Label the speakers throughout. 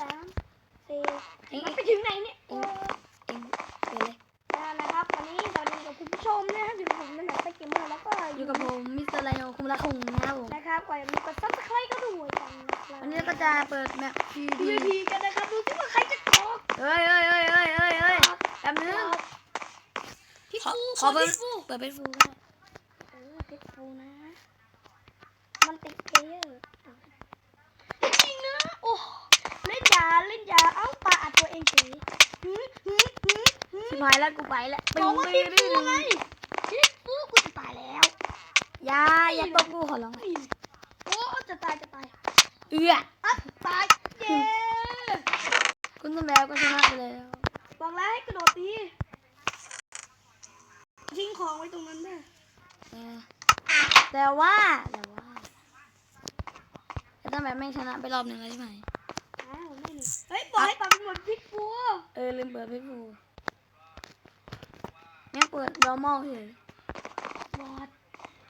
Speaker 1: สามสี่
Speaker 2: เอ็ง
Speaker 1: มัน
Speaker 2: เอ็ง
Speaker 1: ไปถึงไหนเนี่ย
Speaker 2: เอ็งเอ็งเปิดเลย
Speaker 1: นั่นนะครับวันนี้ตอนนี้กับคุณผู้ชมนะครับอยู่กับผมนั่นแหละไปเกมเมอร์แล้วก็
Speaker 2: อยู่กับผมมิสเตอร์ไลโอคุมละคุงนะครับผม
Speaker 1: นะครับก่อนจะมีกดซับสไครต์ก็ดูกันนะครับ
Speaker 2: วันนี้เราก็จะเปิดแมปพี
Speaker 1: พี
Speaker 2: พี
Speaker 1: พีกันนะครับดูสิว่าใครจะกรอก
Speaker 2: เฮ้ยเฮ้ยเฮ้ยเฮ้ยเฮ้ยเฮ้ยแป๊บนึง
Speaker 1: พี่
Speaker 2: ขอ
Speaker 1: ฟู
Speaker 2: ขอเปิด
Speaker 1: พี่ฟู
Speaker 2: เปิดเป็นฟูก็ได้
Speaker 1: เออพี่ฟูนะ มันติดเพลเยอร์จริงนะโอ้เล่นยาเล่นยาเอ้าปาอัดตัวเองเฉยหืมหืมหืมหืม
Speaker 2: ชิบหายแล้วกูไปแล้ว
Speaker 1: บอกว่าพี่ฟูไง
Speaker 2: ง
Speaker 1: พี่ฟูกูจะตายแล้ว
Speaker 2: อยาอย่าตบกูขอร้อง
Speaker 1: โอ้จะตายจะตาย
Speaker 2: เอื้อ
Speaker 1: อะตายเย้
Speaker 2: คุณต้นแบวก็ชนะไปแล้ว
Speaker 1: บอกแล้วให้กระโดดตีทิ้งของไว้ตรงนั้นด้วย
Speaker 2: เออแต่ว่าแต่ว่าแต่ต้นแบบแม่งชนะไปรอบหนึ่งแล้วใช่ไหม
Speaker 1: อ้าวไม่หนึ่ง เฮ้ยบอกให้ปาเป็นหมดพิษฟู
Speaker 2: เออลืมเปิดเป็นฟูแม่งเปิดดอมอลเฉย
Speaker 1: บอด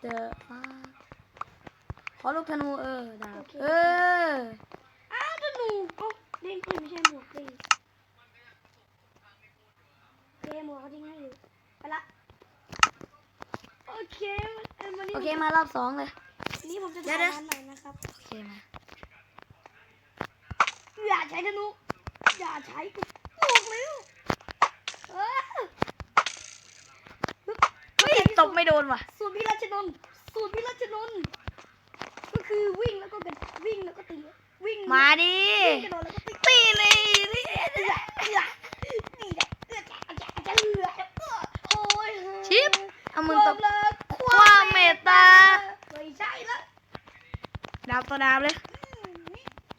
Speaker 2: เจอฟ้าขอลูกธนูเออดาบเออ
Speaker 1: อ้าวธนูเอ้าเด้งปืนไม่ใช่หมวกเด้งโอเคหมวกเขาทิ้งให้อยู่ไปละโอเคเอ้ยวันนี้
Speaker 2: โอเคมารอบสองเลย
Speaker 1: วันนี้ผมจะ
Speaker 2: เดี๋
Speaker 1: ถ่าย
Speaker 2: ยวๆ
Speaker 1: งานหน่อยนะครับ
Speaker 2: โอเคมา
Speaker 1: อย่าใช้ธนูอย่าใช้กูบวกแล้วเออ
Speaker 2: เฮ้ยตบไม่โดนว่ะ
Speaker 1: สูตรพิรัชนนท์สูตรพิรัชนนท์ก็คือวิ่งแล้วก็กระวิ่งแล้วก็ตีวิ่ง
Speaker 2: มาดิ
Speaker 1: วิ่งกระโดดแล้วก็ตีตีเลยนี่เอือเอือนี่แหละเอือจะจะจะเอือโอ้ย
Speaker 2: ชิปเอามือตบ
Speaker 1: เลย
Speaker 2: ความเมตตา
Speaker 1: ไม่ใช่ละ
Speaker 2: ดาบต่อดาบเลย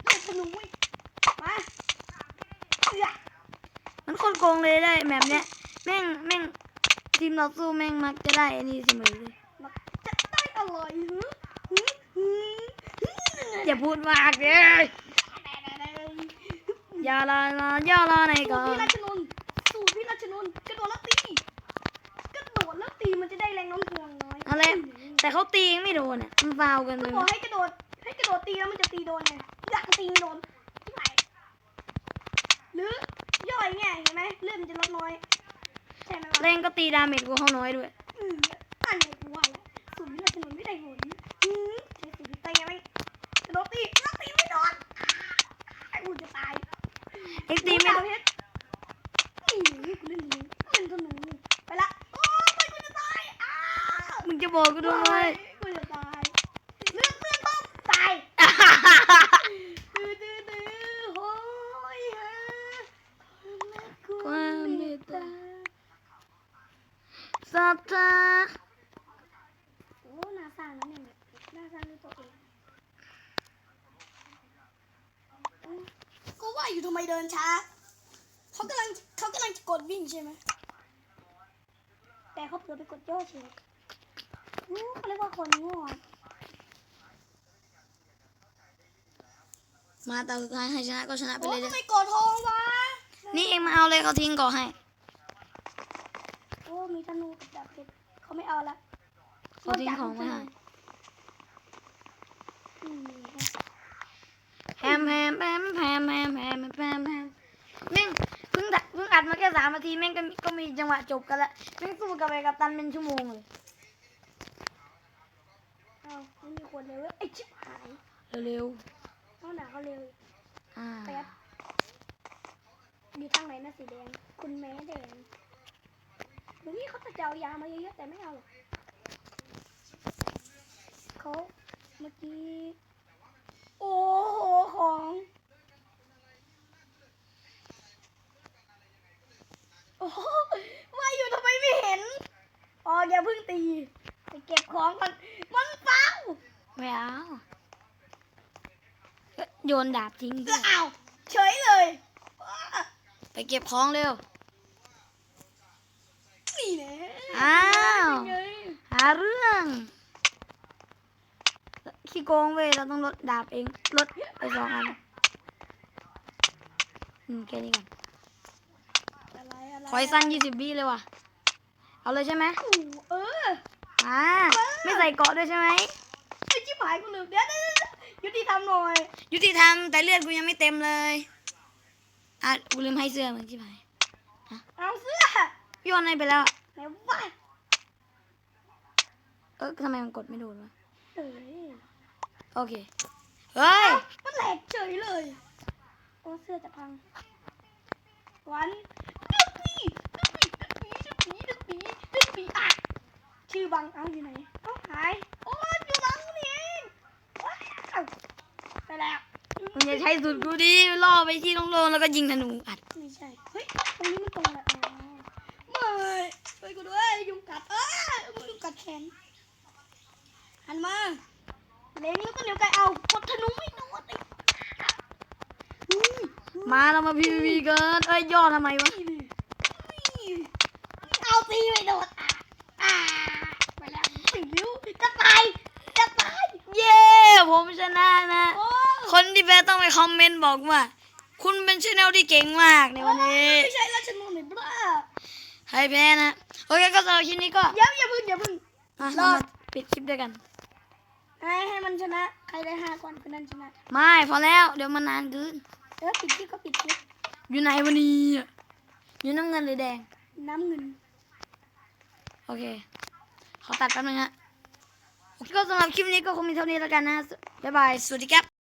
Speaker 1: เล่นธนูเว้ยมาเอือ
Speaker 2: มันโคนโกงเลยได้แบบเนี้ยแม่งแม่งทีมเราสู้แม่งมักจะได้อันนี้เสมอเลย
Speaker 1: มาจะได้อร่อยหือหือหือหือ
Speaker 2: อย่าพูดมากเลยอย่าละละอย่าละใน
Speaker 1: สู
Speaker 2: ก่
Speaker 1: ต
Speaker 2: อ
Speaker 1: รพี่
Speaker 2: น
Speaker 1: ราชนนท์สูตรพี่ราชนนท์กระโดดแล้วตีกระโดดแล้วตีมันจะได้แรงโน้มถ่วงน้อย
Speaker 2: อะไรแต่เขาตียังไม่โดนอะมันฟาวกัน
Speaker 1: ก็
Speaker 2: เลย
Speaker 1: บอกให้กระโดดให้กระโดดตีแล้วมันจะตีโดนไงอยากตีไม่โดนที่ไหนหรือ ย่อยไงเห็นไหมเลือดมันจะลดน้อย ใช่ไหมวะ
Speaker 2: แรงก็ตีดาเมจกูเขาน้อยด้วย
Speaker 1: อืมอันไหนกูว่าแล้วสูตรพี่ราชนนท์ไม่ได้ผลอืมใช้สูตรพี่เต้ไหมกระโดดตีแล้วตีไม่โดนไอ้กูจะตาย
Speaker 2: เอ็กตีไม่
Speaker 1: โอ้ยดาวเพชรนี่กูเล่นธนูเล่นธนูไปละโอ้ยไปกูจะตายอ้าว
Speaker 2: มึงจะบอกกูด้วย
Speaker 1: กูจะตายเลือดเลือดต้มตายดื้อดื้อดื้อโอ้ยฮะ
Speaker 2: ความเมตตา สัตา
Speaker 1: โอ้นาซานั่นเองนาซาด้วยตัวเองก็ว่าอยู่ทำไมเดินช้าเขากำลังเขากำลังจะกดวิ่งใช่ไหมแต่เขาเผลอไปกดย่อเฉยอู้เขาเรียกว่าคนโง่อะ
Speaker 2: มาแต่สุดท้ายให้ชนะก็ชนะไป
Speaker 1: โอ้
Speaker 2: เลยเด้
Speaker 1: ทำ
Speaker 2: อ
Speaker 1: ไมกดทองวะ
Speaker 2: นี่เองมาเอาเลยเขาทิ้งก่อให้
Speaker 1: โอ้ มีธนูกับดาบเพชรเขาไม่เอาละ
Speaker 2: เขาทิ้งของไว้ให้
Speaker 1: อืม
Speaker 2: แฮมแฮมแฮมแฮมแฮมแฮมแฮมแฮมแม่งเพิ่งดักเพิ่งอัดมาแค่สามนาทีแม่งก็มีก็มีจังหวะจบกันละแม่งสู้กับไอ้กัปตันเป็นชั่วโมงเลย
Speaker 1: เอาไม่มีคนเลยเว้ยไอ้ชิบหาย
Speaker 2: เร็ว
Speaker 1: ต้องหนาเขาเร็ว
Speaker 2: ๆอ่า
Speaker 1: แป๊บอยู่ทางไหนนะสีแดง คุณแม่แดงเดี๋ยวนี้เขาจะเอายามาเยอะๆแต่ไม่เอาหรอกเขาเมื่อกี้ โอ้โหของโอ้โหว่าอยู่ทำไมไม่เห็นอ๋ออย่าเพิ่งตีไปเก็บของมันมันเฝ้า
Speaker 2: ไม่เอาเอ้ยโยนดาบทิ้ง
Speaker 1: ก็เอาเฉยเลยว้า
Speaker 2: ไปเก็บของเร็ว
Speaker 1: นี่แน่
Speaker 2: อ้าว
Speaker 1: เป็นไง
Speaker 2: หาเรื่องขี้โกงเว้ยเราต้องลดดาบเองลดไปสองอันอืมแค่นี้ก่อน
Speaker 1: อะไรอะไร
Speaker 2: ขอให้สั้นยี่สิบวิเลยว่ะ เอาเลยใช่ไหม
Speaker 1: โอ้โหเออ
Speaker 2: อ่าไม่ใส่เกาะด้วยใช่ไหม
Speaker 1: ไอ้ชิบหายกูลืมเดี๋ยวเดี๋ยวเดี๋ยวยุติธรรมหน่อย
Speaker 2: ยุติธรรมแต่เลือดกูยังไม่เต็มเลย
Speaker 1: อ
Speaker 2: อะกูลืมให้เสื้อมึงที่ไหน
Speaker 1: เอาเสื้อ
Speaker 2: พี่วันให้ไปแล้ว
Speaker 1: ไหนวะ
Speaker 2: เออทำไมมันกดไม่โดนวะ
Speaker 1: เอ้ย
Speaker 2: โอเค เฮ้ย
Speaker 1: มันแหลกเฉยเลยโอ้เสื้อจะพัง วันดึกปีดึกปีดึกปีดึกปีดึกปีอะชื่อบังเอาอยู่ไหนเอาหายโอ้ยอยู่หลังนี่เองว้าวไปแล้ว
Speaker 2: มึงอย่าใช้สูตรกูดิล่อไปที่โล่งๆแล้วก็ยิงธนูอัด
Speaker 1: ไม่ใช่ เฮ้ยตรงนี้มันตรงอะไรอ๋อไม่ ไปกูด้วยยุงกัดเอ้ยยุงกัดแขนหันมาเล็งแล้วก็เหนียวไกลเอากดธนูไม่โดนไอ้อุ้ย
Speaker 2: มาเรามาพีวีกันเอ้ยย่อทำไมวะ
Speaker 1: นี่นี่เอาตีไม่โดนอะอ่าไปแล้วสิวิวจะตายจะตาย
Speaker 2: เย้ผมชนะนะ
Speaker 1: โอ้
Speaker 2: คนที่แพ้ต้องไปคอมเมนต์บอกว่า คุณเป็นชแนลที่เก่งมากในวันนี้ ใครแพ้นะโอเคก็สำหรับคลิปนี้ก็
Speaker 1: อย่าอย่าพึ่งอย่าพึ่ง
Speaker 2: อะ
Speaker 1: ร
Speaker 2: เรา
Speaker 1: อ
Speaker 2: มา
Speaker 1: ด
Speaker 2: ปิดคลิปด้วยกัน
Speaker 1: ให้ให้มันชนะ ใครได้ห้าก่อนคนนั้นชนะ
Speaker 2: ไม่พอแล้ว เดี๋ยวมันนานเกิน
Speaker 1: เออปิดคลิปก็ปิดคลิป
Speaker 2: อยู่ไหนวันนี้อะอยู่น้ำเงินหรือแดง
Speaker 1: น้ำเงิน
Speaker 2: โอเค ขอตัดแป๊บนึงฮะโอเคก็สำหรับคลิปนี้ก็คงมีเท่านี้แล้วกันนะบ๊ายบายสวัสดีครับ